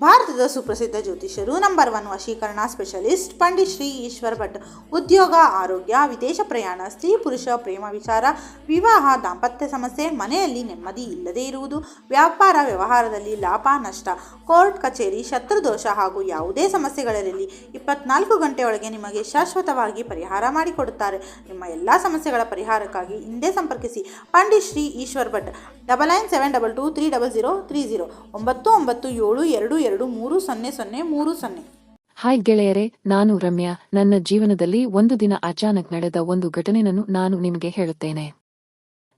ಭಾರತದ ಸುಪ್ರಸಿದ್ಧ ಜ್ಯೋತಿಷ್ಯರು ನಂಬರ್ ಒನ್ ವಶೀಕರಣ ಸ್ಪೆಷಲಿಸ್ಟ್ ಪಂಡಿತ್ ಶ್ರೀ ಈಶ್ವರ್ ಭಟ್. ಉದ್ಯೋಗ, ಆರೋಗ್ಯ, ವಿದೇಶ ಪ್ರಯಾಣ, ಸ್ತ್ರೀ ಪುರುಷ ಪ್ರೇಮ ವಿಚಾರ, ವಿವಾಹ, ದಾಂಪತ್ಯ ಸಮಸ್ಯೆ, ಮನೆಯಲ್ಲಿ ನೆಮ್ಮದಿ ಇಲ್ಲದೇ ಇರುವುದು, ವ್ಯಾಪಾರ ವ್ಯವಹಾರದಲ್ಲಿ ಲಾಭ, ನಷ್ಟ, ಕೋರ್ಟ್ ಕಚೇರಿ, ಶತ್ರುದೋಷ ಹಾಗೂ ಯಾವುದೇ ಸಮಸ್ಯೆಗಳಲ್ಲಿ ಇಪ್ಪತ್ನಾಲ್ಕು ಗಂಟೆಯೊಳಗೆ ನಿಮಗೆ ಶಾಶ್ವತವಾಗಿ ಪರಿಹಾರ ಮಾಡಿಕೊಡುತ್ತಾರೆ. ನಿಮ್ಮ ಎಲ್ಲ ಸಮಸ್ಯೆಗಳ ಪರಿಹಾರಕ್ಕಾಗಿ ಹಿಂದೆ ಸಂಪರ್ಕಿಸಿ Pandit Shri Ishwar Bhat. Double nine seven double two three double zero three zero. ಒಂಬತ್ತು ಒಂಬತ್ತು ಏಳು ಎರಡು ಎರಡು, ಮೂರು, ಸೊನ್ನೆ ಸೊನ್ನೆ, ಮೂರು, ಸೊನ್ನೆ. ಹಾಯ್ ಗೆಳೆಯರೆ, ನಾನು ರಮ್ಯಾ. ನನ್ನ ಜೀವನದಲ್ಲಿ ಒಂದು ದಿನ ಅಚಾನಕ್ ನಡೆದ ಒಂದು ಘಟನೆಯನ್ನು ನಾನು ನಿಮಗೆ ಹೇಳುತ್ತೇನೆ.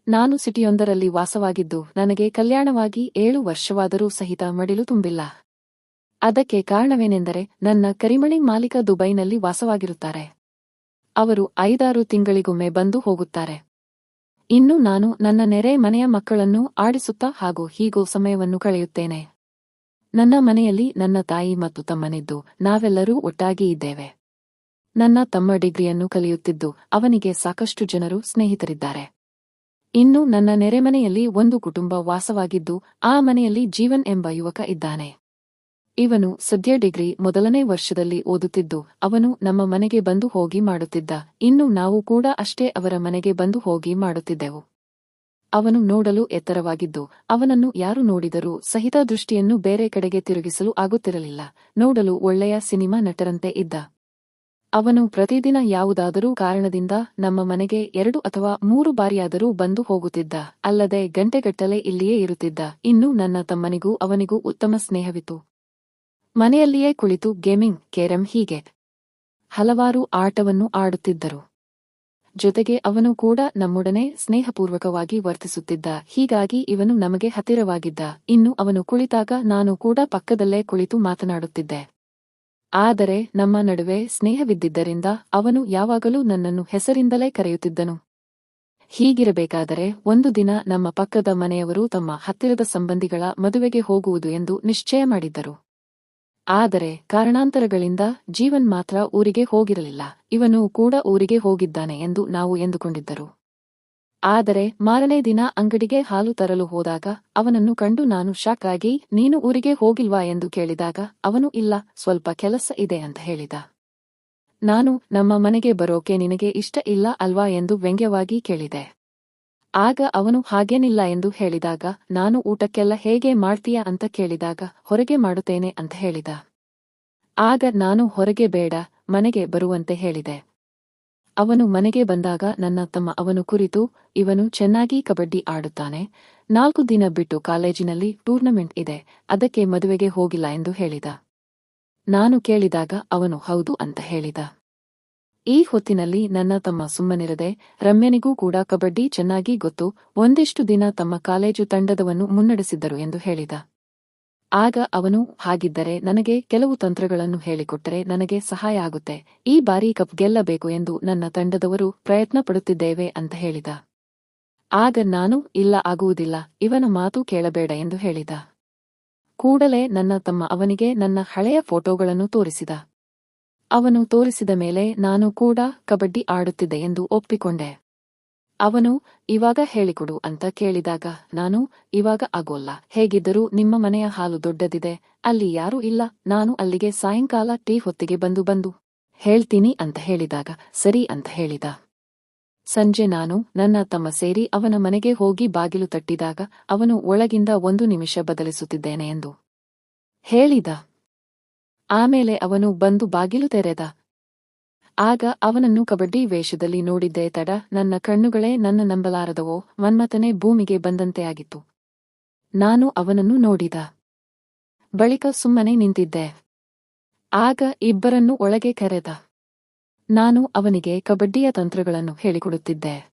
ನಾನು ಸಿಟಿಯೊಂದರಲ್ಲಿ ವಾಸವಾಗಿದ್ದು, ನನಗೆ ಕಲ್ಯಾಣವಾಗಿ ಏಳು ವರ್ಷವಾದರೂ ಸಹಿತ ಮಡಿಲು ತುಂಬಿಲ್ಲ. ಅದಕ್ಕೆ ಕಾರಣವೇನೆಂದರೆ, ನನ್ನ ಕರಿಮಣಿ ಮಾಲೀಕ ದುಬೈನಲ್ಲಿ ವಾಸವಾಗಿರುತ್ತಾರೆ. ಅವರು ಐದಾರು ತಿಂಗಳಿಗೊಮ್ಮೆ ಬಂದು ಹೋಗುತ್ತಾರೆ. ಇನ್ನು ನಾನು ನನ್ನ ನೆರೆ ಮನೆಯ ಮಕ್ಕಳನ್ನು ಆಡಿಸುತ್ತಾ ಹಾಗೂ ಹೀಗೋ ಸಮಯವನ್ನು ಕಳೆಯುತ್ತೇನೆ. ನನ್ನ ಮನೆಯಲ್ಲಿ ನನ್ನ ತಾಯಿ ಮತ್ತು ತಮ್ಮನಿದ್ದು ನಾವೆಲ್ಲರೂ ಒಟ್ಟಾಗಿ ಇದ್ದೇವೆ. ನನ್ನ ತಮ್ಮ ಡಿಗ್ರಿಯನ್ನು ಕಲಿಯುತ್ತಿದ್ದು ಅವನಿಗೆ ಸಾಕಷ್ಟು ಜನರು ಸ್ನೇಹಿತರಿದ್ದಾರೆ. ಇನ್ನು ನನ್ನ ನೆರೆಮನೆಯಲ್ಲಿ ಒಂದು ಕುಟುಂಬ ವಾಸವಾಗಿದ್ದು ಆ ಮನೆಯಲ್ಲಿ ಜೀವನ್ ಎಂಬ ಯುವಕ ಇದ್ದಾನೆ. ಇವನು ಸದ್ಯ ಡಿಗ್ರಿ ಮೊದಲನೇ ವರ್ಷದಲ್ಲಿ ಓದುತ್ತಿದ್ದು ಅವನು ನಮ್ಮ ಮನೆಗೆ ಬಂದು ಹೋಗಿ ಮಾಡುತ್ತಿದ್ದ. ಇನ್ನು ನಾವು ಕೂಡ ಅಷ್ಟೇ ಅವರ ಮನೆಗೆ ಬಂದು ಹೋಗಿ ಮಾಡುತ್ತಿದ್ದೆವು. ಅವನು ನೋಡಲು ಎತ್ತರವಾಗಿದ್ದು, ಅವನನ್ನು ಯಾರು ನೋಡಿದರೂ ಸಹಿತ ದೃಷ್ಟಿಯನ್ನು ಬೇರೆ ಕಡೆಗೆ ತಿರುಗಿಸಲು ಆಗುತ್ತಿರಲಿಲ್ಲ. ನೋಡಲು ಒಳ್ಳೆಯ ಸಿನಿಮಾ ನಟರಂತೆ ಇದ್ದ. ಅವನು ಪ್ರತಿದಿನ ಯಾವುದಾದರೂ ಕಾರಣದಿಂದ ನಮ್ಮ ಮನೆಗೆ ಎರಡು ಅಥವಾ ಮೂರು ಬಾರಿಯಾದರೂ ಬಂದು ಹೋಗುತ್ತಿದ್ದ. ಅಲ್ಲದೆ ಗಂಟೆಗಟ್ಟಲೆ ಇಲ್ಲಿಯೇ ಇರುತ್ತಿದ್ದ. ಇನ್ನು ನನ್ನ ತಮ್ಮನಿಗೂ ಅವನಿಗೂ ಉತ್ತಮ ಸ್ನೇಹವಿತ್ತು. ಮನೆಯಲ್ಲಿಯೇ ಕುಳಿತು ಗೇಮಿಂಗ್, ಕೇರಂ ಹೀಗೆ ಹಲವಾರು ಆಟವನ್ನು ಆಡುತ್ತಿದ್ದರು. ಜೊತೆಗೆ ಅವನು ಕೂಡ ನಮ್ಮೊಡನೆ ಸ್ನೇಹಪೂರ್ವಕವಾಗಿ ವರ್ತಿಸುತ್ತಿದ್ದ. ಹೀಗಾಗಿ ಇವನು ನಮಗೆ ಹತ್ತಿರವಾಗಿದ್ದ. ಇನ್ನು ಅವನು ಕುಳಿತಾಗ ನಾನು ಕೂಡ ಪಕ್ಕದಲ್ಲೇ ಕುಳಿತು ಮಾತನಾಡುತ್ತಿದ್ದೆ. ಆದರೆ ನಮ್ಮ ನಡುವೆ ಸ್ನೇಹವಿದ್ದಿದ್ದರಿಂದ ಅವನು ಯಾವಾಗಲೂ ನನ್ನನ್ನು ಹೆಸರಿಂದಲೇ ಕರೆಯುತ್ತಿದ್ದನು. ಹೀಗಿರಬೇಕಾದರೆ ಒಂದು ದಿನ ನಮ್ಮ ಪಕ್ಕದ ಮನೆಯವರು ತಮ್ಮ ಹತ್ತಿರದ ಸಂಬಂಧಿಗಳ ಮದುವೆಗೆ ಹೋಗುವುದು ಎಂದು ನಿಶ್ಚಯ ಮಾಡಿದ್ದರು. ಆದರೆ ಕಾರಣಾಂತರಗಳಿಂದ ಜೀವನ್ ಮಾತ್ರ ಊರಿಗೆ ಹೋಗಿರಲಿಲ್ಲ. ಇವನು ಕೂಡ ಊರಿಗೆ ಹೋಗಿದ್ದಾನೆ ಎಂದು ನಾವು ಎಂದುಕೊಂಡಿದ್ದರು. ಆದರೆ ಮಾರನೇ ದಿನ ಅಂಗಡಿಗೆ ಹಾಲು ತರಲು ಹೋದಾಗ ಅವನನ್ನು ಕಂಡು ನಾನು ಶಾಕ್ ಆಗಿ, ನೀನು ಊರಿಗೆ ಹೋಗಿಲ್ವಾ ಎಂದು ಕೇಳಿದಾಗ ಅವನು, ಇಲ್ಲ, ಸ್ವಲ್ಪ ಕೆಲಸ ಇದೆ ಅಂತ ಹೇಳಿದ. ನಾನು, ನಮ್ಮ ಮನೆಗೆ ಬರೋಕೆ ನಿನಗೆ ಇಷ್ಟ ಇಲ್ಲ ಅಲ್ವಾ ಎಂದು ವ್ಯಂಗ್ಯವಾಗಿ ಕೇಳಿದೆ. ಆಗ ಅವನು ಹಾಗೇನಿಲ್ಲ ಎಂದು ಹೇಳಿದಾಗ, ನಾನು ಊಟಕ್ಕೆಲ್ಲ ಹೇಗೆ ಮಾಡ್ತೀಯ ಅಂತ ಕೇಳಿದಾಗ, ಹೊರಗೆ ಮಾಡುತ್ತೇನೆ ಅಂತ ಹೇಳಿದ. ಆಗ ನಾನು ಹೊರಗೆ ಬೇಡ, ಮನೆಗೆ ಬರುವಂತೆ ಹೇಳಿದೆ. ಅವನು ಮನೆಗೆ ಬಂದಾಗ ನನ್ನ ತಮ್ಮ ಅವನು ಕುರಿತು, ಇವನು ಚೆನ್ನಾಗಿ ಕಬಡ್ಡಿ ಆಡುತ್ತಾನೆ. ನಾಲ್ಕು ದಿನ ಬಿಟ್ಟು ಕಾಲೇಜಿನಲ್ಲಿ ಟೂರ್ನಮೆಂಟ್ ಇದೆ, ಅದಕ್ಕೆ ಮದುವೆಗೆ ಹೋಗಿಲ್ಲ ಎಂದು ಹೇಳಿದ. ನಾನು ಕೇಳಿದಾಗ, ಅವನು ಹೌದು ಅಂತ ಹೇಳಿದ. ಈ ಹೊತ್ತಿನಲ್ಲಿ ನನ್ನ ತಮ್ಮ ಸುಮ್ಮನಿರದೆ ರಮ್ಯನಿಗೂ ಕೂಡ ಕಬಡ್ಡಿ ಚೆನ್ನಾಗಿ ಗೊತ್ತು, ಒಂದಿಷ್ಟು ದಿನ ತಮ್ಮ ಕಾಲೇಜು ತಂಡದವನ್ನು ಮುನ್ನಡೆಸಿದ್ದರು ಎಂದು ಹೇಳಿದ. ಆಗ ಅವನು ಹಾಗಿದ್ದರೆ ನನಗೆ ಕೆಲವು ತಂತ್ರಗಳನ್ನು ಹೇಳಿಕೊಟ್ಟರೆ ನನಗೆ ಸಹಾಯ ಆಗುತ್ತೆ, ಈ ಬಾರಿ ಕಪ್ ಗೆಲ್ಲಬೇಕು ಎಂದು ನನ್ನ ತಂಡದವರು ಪ್ರಯತ್ನ ಪಡುತ್ತಿದ್ದೇವೆ ಅಂತ ಹೇಳಿದ. ಆಗ ನಾನು, ಇಲ್ಲ ಆಗುವುದಿಲ್ಲ, ಇವನ ಮಾತು ಕೇಳಬೇಡ ಎಂದು ಹೇಳಿದ. ಕೂಡಲೇ ನನ್ನ ತಮ್ಮ ಅವನಿಗೆ ನನ್ನ ಹಳೆಯ ಫೋಟೋಗಳನ್ನು ತೋರಿಸಿದ. ಅವನು ತೋರಿಸಿದ ಮೇಲೆ ನಾನು ಕೂಡ ಕಬಡ್ಡಿ ಆಡುತ್ತಿದ್ದೆ ಎಂದು ಒಪ್ಪಿಕೊಂಡೆ. ಅವನು, ಇವಾಗ ಹೇಳಿಕೊಡು ಅಂತ ಕೇಳಿದಾಗ ನಾನು, ಇವಾಗ ಆಗೋಲ್ಲ. ಹೇಗಿದ್ದರೂ ನಿಮ್ಮ ಮನೆಯ ಹಾಲು ದೊಡ್ಡದಿದೆ. ಅಲ್ಲಿ ಯಾರೂ ಇಲ್ಲ. ನಾನು ಅಲ್ಲಿಗೆ ಸಾಯಂಕಾಲ ಟೀ ಹೊತ್ತಿಗೆ ಬಂದು ಬಂದು ಹೇಳ್ತೀನಿ ಅಂತ ಹೇಳಿದಾಗ, ಸರಿ ಅಂತ ಹೇಳಿದ. ಸಂಜೆ ನಾನು, ನನ್ನ ತಮ್ಮ ಸೇರಿ ಅವನ ಮನೆಗೆ ಹೋಗಿ ಬಾಗಿಲು ತಟ್ಟಿದಾಗ ಅವನು ಒಳಗಿಂದ ಒಂದು ನಿಮಿಷ ಬದಲಿಸುತ್ತಿದ್ದೇನೆ ಎಂದು ಹೇಳಿದ. ಆಮೇಲೆ ಅವನು ಬಂದು ಬಾಗಿಲು ತೆರೆದ. ಆಗ ಅವನನ್ನು ಕಬಡ್ಡಿ ವೇಷದಲ್ಲಿ ನೋಡಿದ್ದೇ, ತಡ, ನನ್ನ ಕಣ್ಣುಗಳೇ ನನ್ನ ನಂಬಲಾರದವೋ, ಮನ್ಮಥನೇ ಭೂಮಿಗೆ ಬಂದಂತೆ ಆಗಿತ್ತು. ನಾನು ಅವನನ್ನು ನೋಡಿದ. ಬಳಿಕ ಸುಮ್ಮನೆ ನಿಂತಿದ್ದೆ. ಆಗ ಇಬ್ಬರನ್ನು ಒಳಗೆ ಕರೆದ. ನಾನು ಅವನಿಗೆ ಕಬಡ್ಡಿಯ ತಂತ್ರಗಳನ್ನು ಹೇಳಿಕೊಡುತ್ತಿದ್ದೆ.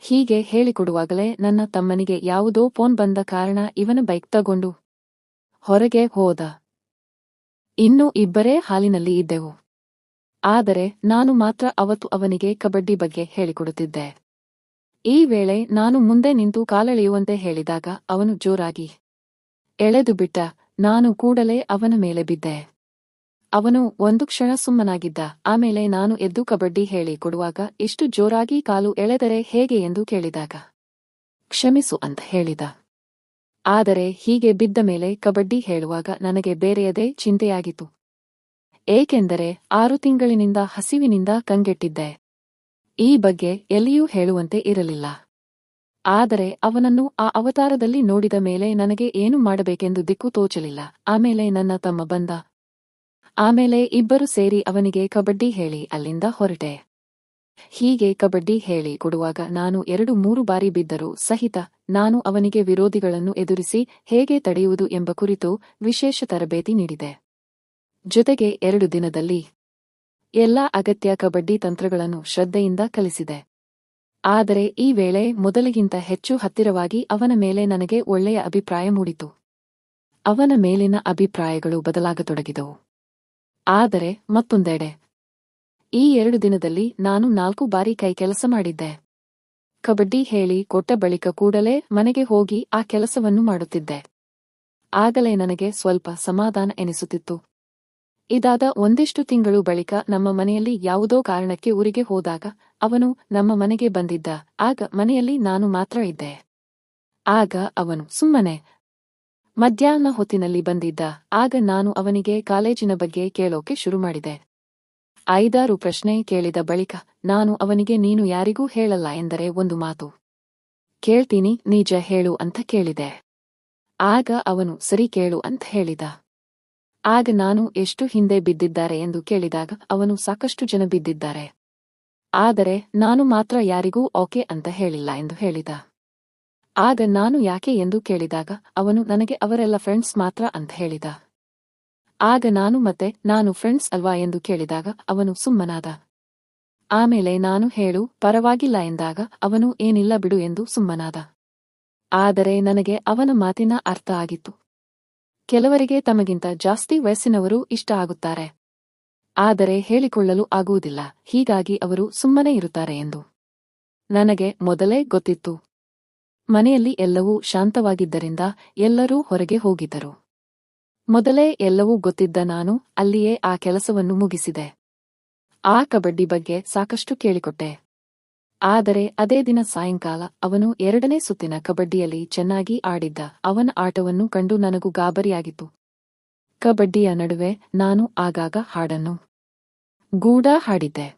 ಹೀಗೆ ಹೇಳಿಕೊಡುವಾಗಲೇ ನನ್ನ ತಮ್ಮನಿಗೆ ಯಾವುದೋ ಫೋನ್ ಬಂದ ಕಾರಣ ಇವನ ಬೈಕ್ ತಗೊಂಡು ಹೊರಗೆ ಹೋದ. ಇನ್ನು ಇಬ್ಬರೇ ಹಾಲಿನಲ್ಲಿ ಇದ್ದೆವು. ಆದರೆ ನಾನು ಮಾತ್ರ ಅವತ್ತು ಅವನಿಗೆ ಕಬಡ್ಡಿ ಬಗ್ಗೆ ಹೇಳಿಕೊಡುತ್ತಿದ್ದೆ. ಈ ವೇಳೆ ನಾನು ಮುಂದೆ ನಿಂತು ಕಾಲೆಳೆಯುವಂತೆ ಹೇಳಿದಾಗ ಅವನು ಜೋರಾಗಿ, ಎಳೆದು ಬಿಟ್ಟ, ನಾನು ಕೂಡಲೇ ಅವನ ಮೇಲೆ ಬಿದ್ದೆ. ಅವನು ಒಂದು ಕ್ಷಣ ಸುಮ್ಮನಾಗಿದ್ದ, ಆಮೇಲೆ ನಾನು ಎದ್ದು ಕಬಡ್ಡಿ ಹೇಳಿ ಕೊಡುವಾಗ ಇಷ್ಟು ಜೋರಾಗಿ ಕಾಲು ಎಳೆದರೆ ಹೇಗೆ ಎಂದು ಕೇಳಿದಾಗ, ಕ್ಷಮಿಸು ಅಂತ ಹೇಳಿದ. ಆದರೆ ಹೀಗೆ ಬಿದ್ದ ಮೇಲೆ ಕಬಡ್ಡಿ ಹೇಳುವಾಗ ನನಗೆ ಬೇರೆಯದೇ ಚಿಂತೆಯಾಗಿತು ಏಕೆಂದರೆ ಆರು ತಿಂಗಳಿನಿಂದ ಹಸಿವಿನಿಂದ ಕಂಗೆಟ್ಟಿದ್ದೆ. ಈ ಬಗ್ಗೆ ಎಲ್ಲಿಯೂ ಹೇಳುವಂತೆ ಇರಲಿಲ್ಲ. ಆದರೆ ಅವನನ್ನು ಆ ಅವತಾರದಲ್ಲಿ ನೋಡಿದ ಮೇಲೆ ನನಗೆ ಏನು ಮಾಡಬೇಕೆಂದು ದಿಕ್ಕು ತೋಚಲಿಲ್ಲ. ಆಮೇಲೆ ನನ್ನ ತಮ್ಮ ಬಂದ. ಆಮೇಲೆ ಇಬ್ಬರು ಸೇರಿ ಅವನಿಗೆ ಕಬಡ್ಡಿ ಹೇಳಿ ಅಲ್ಲಿಂದ ಹೊರಟೆ. ಹೀಗೆ ಕಬಡ್ಡಿ ಹೇಳಿ ಕೊಡುವಾಗ ನಾನು ಎರಡು ಮೂರು ಬಾರಿ ಬಿದ್ದರೂ ಸಹಿತ ನಾನು ಅವನಿಗೆ ವಿರೋಧಿಗಳನ್ನು ಎದುರಿಸಿ ಹೇಗೆ ತಡೆಯುವುದು ಎಂಬ ಕುರಿತು ವಿಶೇಷ ತರಬೇತಿ ನೀಡಿದೆ. ಜೊತೆಗೆ ಎರಡು ದಿನದಲ್ಲಿ ಎಲ್ಲಾ ಅಗತ್ಯ ಕಬಡ್ಡಿ ತಂತ್ರಗಳನ್ನು ಶ್ರದ್ಧೆಯಿಂದ ಕಲಿಸಿದೆ. ಆದರೆ ಈ ವೇಳೆ ಮೊದಲಿಗಿಂತ ಹೆಚ್ಚು ಹತ್ತಿರವಾಗಿ ಅವನ ಮೇಲೆ ನನಗೆ ಒಳ್ಳೆಯ ಅಭಿಪ್ರಾಯ ಮೂಡಿತು. ಅವನ ಮೇಲಿನ ಅಭಿಪ್ರಾಯಗಳು ಬದಲಾಗತೊಡಗಿದವು. ಆದರೆ ಮತ್ತೊಂದೆಡೆ ಈ ಎರಡು ದಿನದಲ್ಲಿ ನಾನು ನಾಲ್ಕು ಬಾರಿ ಕೈ ಕೆಲಸ ಮಾಡಿದ್ದೆ. ಕಬಡ್ಡಿ ಹೇಳಿ ಕೊಟ್ಟ ಬಳಿಕ ಕೂಡಲೇ ಮನೆಗೆ ಹೋಗಿ ಆ ಕೆಲಸವನ್ನು ಮಾಡುತ್ತಿದ್ದೆ. ಆಗಲೇ ನನಗೆ ಸ್ವಲ್ಪ ಸಮಾಧಾನ ಎನಿಸುತ್ತಿತ್ತು. ಇದಾದ ಒಂದಿಷ್ಟು ತಿಂಗಳು ಬಳಿಕ ನಮ್ಮ ಮನೆಯಲ್ಲಿ ಯಾವುದೋ ಕಾರಣಕ್ಕೆ ಊರಿಗೆ ಹೋದಾಗ ಅವನು ನಮ್ಮ ಮನೆಗೆ ಬಂದಿದ್ದ. ಆಗ ಮನೆಯಲ್ಲಿ ನಾನು ಮಾತ್ರ ಇದ್ದೆ. ಆಗ ಅವನು ಸುಮ್ಮನೆ ಮಧ್ಯಾಹ್ನ ಹೊತ್ತಿನಲ್ಲಿ ಬಂದಿದ್ದ. ಆಗ ನಾನು ಅವನಿಗೆ ಕಾಲೇಜಿನ ಬಗ್ಗೆ ಕೇಳೋಕೆ ಶುರು ಮಾಡಿದೆ. ಐದಾರು ಪ್ರಶ್ನೆ ಕೇಳಿದ ಬಳಿಕ ನಾನು ಅವನಿಗೆ, ನೀನು ಯಾರಿಗೂ ಹೇಳಲ್ಲ ಎಂದರೆ ಒಂದು ಮಾತು. ಕೇಳ್ತೀನಿ, ನಿಜ ಹೇಳು ಅಂತ ಕೇಳಿದೆ. ಆಗ ಅವನು, ಸರಿ ಕೇಳು ಅಂತ ಹೇಳಿದ. ಆಗ ನಾನು ಎಷ್ಟು ಹಿಂದೆ ಬಿದ್ದಿದ್ದಾರೆ ಎಂದು ಕೇಳಿದಾಗ ಅವನು ಸಾಕಷ್ಟು ಜನ ಬಿದ್ದಿದ್ದಾರೆ. ಆದರೆ ನಾನು ಮಾತ್ರ ಯಾರಿಗೂ ಓಕೆ ಅಂತ ಹೇಳಿಲ್ಲ ಎಂದು ಹೇಳಿದ. ಆಗ ನಾನು ಯಾಕೆ ಎಂದು ಕೇಳಿದಾಗ ಅವನು, ನನಗೆ ಅವರೆಲ್ಲ ಫ್ರೆಂಡ್ಸ್ ಮಾತ್ರ ಅಂತ ಹೇಳಿದ. ಆಗ ನಾನು ಮತ್ತೆ, ನಾನು ಫ್ರೆಂಡ್ಸ್ ಅಲ್ವಾ? ಎಂದು ಕೇಳಿದಾಗ, ಅವನು ಸುಮ್ಮನಾದ. ಆಮೇಲೆ, ನಾನು ಹೇಳು, ಪರವಾಗಿಲ್ಲ ಎಂದಾಗ, ಅವನು ಏನಿಲ್ಲ ಬಿಡು ಎಂದು ಸುಮ್ಮನಾದ. ಆದರೆ, ನನಗೆ ಅವನ ಮಾತಿನ ಅರ್ಥ ಆಗಿತ್ತು. ಕೆಲವರಿಗೆ ತಮಗಿಂತ ಜಾಸ್ತಿ ವಯಸ್ಸಿನವರು ಇಷ್ಟ ಆಗುತ್ತಾರೆ. ಆದರೆ, ಹೇಳಿಕೊಳ್ಳಲು ಆಗುವುದಿಲ್ಲ. ಹೀಗಾಗಿ, ಅವರು ಸುಮ್ಮನೆ ಇರುತ್ತಾರೆ ಎಂದು. ನನಗೆ ಮೊದಲೇ ಗೊತ್ತಿತ್ತು. ಮನೆಯಲ್ಲಿ ಎಲ್ಲವೂ ಶಾಂತವಾಗಿದ್ದರಿಂದ ಎಲ್ಲರೂ ಹೊರಗೆ ಹೋಗಿದ್ದರು. ಮೊದಲೇ ಎಲ್ಲವೂ ಗೊತ್ತಿದ್ದ ನಾನು ಅಲ್ಲಿಯೇ ಆ ಕೆಲಸವನ್ನು ಮುಗಿಸಿದೆ. ಆ ಕಬಡ್ಡಿ ಬಗ್ಗೆ ಸಾಕಷ್ಟು ಕೇಳಿಕೊಟ್ಟೆ. ಆದರೆ ಅದೇ ದಿನ ಸಾಯಂಕಾಲ ಅವನು ಎರಡನೇ ಸುತ್ತಿನ ಕಬಡ್ಡಿಯಲ್ಲಿ ಚೆನ್ನಾಗಿ ಆಡಿದ್ದ. ಅವನ ಆಟವನ್ನು ಕಂಡು ನನಗೂ ಗಾಬರಿಯಾಗಿತ್ತು. ಕಬಡ್ಡಿಯ ನಡುವೆ ನಾನು ಆಗಾಗ ಹಾಡನ್ನು ಗೂಡ ಹಾಡಿದ್ದೆ.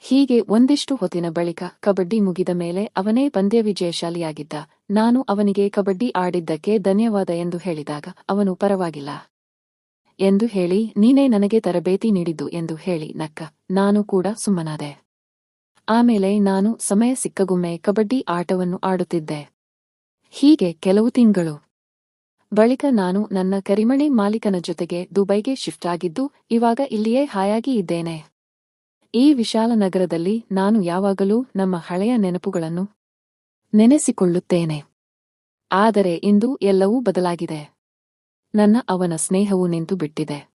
ಹೀಗೆ ಒಂದಿಷ್ಟು ಹೊತ್ತಿನ ಬಳಿಕ ಕಬಡ್ಡಿ ಮುಗಿದ ಮೇಲೆ ಅವನೇ ಪಂದ್ಯ ವಿಜಯಶಾಲಿಯಾಗಿದ್ದ. ನಾನು ಅವನಿಗೆ ಕಬಡ್ಡಿ ಆಡಿದ್ದಕ್ಕೆ ಧನ್ಯವಾದ ಎಂದು ಹೇಳಿದಾಗ ಅವನು ಪರವಾಗಿಲ್ಲ. ಎಂದು ಹೇಳಿ, ನೀನೇ ನನಗೆ ತರಬೇತಿ ನೀಡಿದ್ದು ಎಂದು ಹೇಳಿ, ನಕ್ಕ, ನಾನು ಕೂಡ ಸುಮ್ಮನಾದೆ. ಆಮೇಲೆ ನಾನು ಸಮಯ ಸಿಕ್ಕಗೊಮ್ಮೆ ಕಬಡ್ಡಿ ಆಟವನ್ನು ಆಡುತ್ತಿದ್ದೆ. ಹೀಗೆ ಕೆಲವು ತಿಂಗಳು. ಬಳಿಕ ನಾನು ನನ್ನ ಕರಿಮಣಿ ಮಾಲೀಕನ ಜೊತೆಗೆ ದುಬೈಗೆ ಶಿಫ್ಟ್ ಆಗಿದ್ದು, ಇವಾಗ ಇಲ್ಲಿಯೇ ಹಾಯಾಗಿ ಇದ್ದೇನೆ. ಈ ವಿಶಾಲ ನಗರದಲ್ಲಿ ನಾನು ಯಾವಾಗಲೂ ನಮ್ಮ ಹಳೆಯ ನೆನಪುಗಳನ್ನು ನೆನೆಸಿಕೊಳ್ಳುತ್ತೇನೆ. ಆದರೆ ಇಂದು ಎಲ್ಲವೂ ಬದಲಾಗಿದೆ. ನನ್ನ ಅವನ ಸ್ನೇಹವು ನಿಂತು ಬಿಟ್ಟಿದೆ.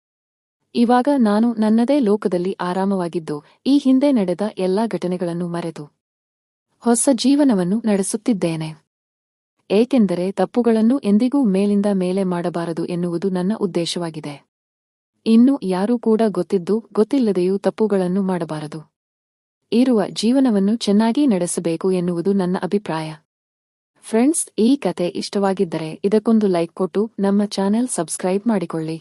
ಇವಾಗ ನಾನು ನನ್ನದೇ ಲೋಕದಲ್ಲಿ ಆರಾಮವಾಗಿದ್ದು, ಈ ಹಿಂದೆ ನಡೆದ ಎಲ್ಲಾ ಘಟನೆಗಳನ್ನು ಮರೆತು. ಹೊಸ ಜೀವನವನ್ನು ನಡೆಸುತ್ತಿದ್ದೇನೆ. ಏಕೆಂದರೆ ತಪ್ಪುಗಳನ್ನು ಎಂದಿಗೂ ಮೇಲಿಂದ ಮೇಲೆ ಮಾಡಬಾರದು ಎನ್ನುವುದು ನನ್ನ ಉದ್ದೇಶವಾಗಿದೆ. ಇನ್ನು ಯಾರೂ ಕೂಡ ಗೊತ್ತಿದ್ದು, ಗೊತ್ತಿಲ್ಲದೆಯೂ ತಪ್ಪುಗಳನ್ನು ಮಾಡಬಾರದು. ಇರುವ ಜೀವನವನ್ನು ಚೆನ್ನಾಗಿ ನಡೆಸಬೇಕು ಎನ್ನುವುದು ನನ್ನ ಅಭಿಪ್ರಾಯ. ಫ್ರೆಂಡ್ಸ್ ಈ ಕತೆ ಇಷ್ಟವಾಗಿದ್ದರೆ ಇದಕ್ಕೊಂದು ಲೈಕ್ ಕೊಟ್ಟು ನಮ್ಮ ಚಾನೆಲ್ ಸಬ್ಸ್ಕ್ರೈಬ್ ಮಾಡಿಕೊಳ್ಳಿ.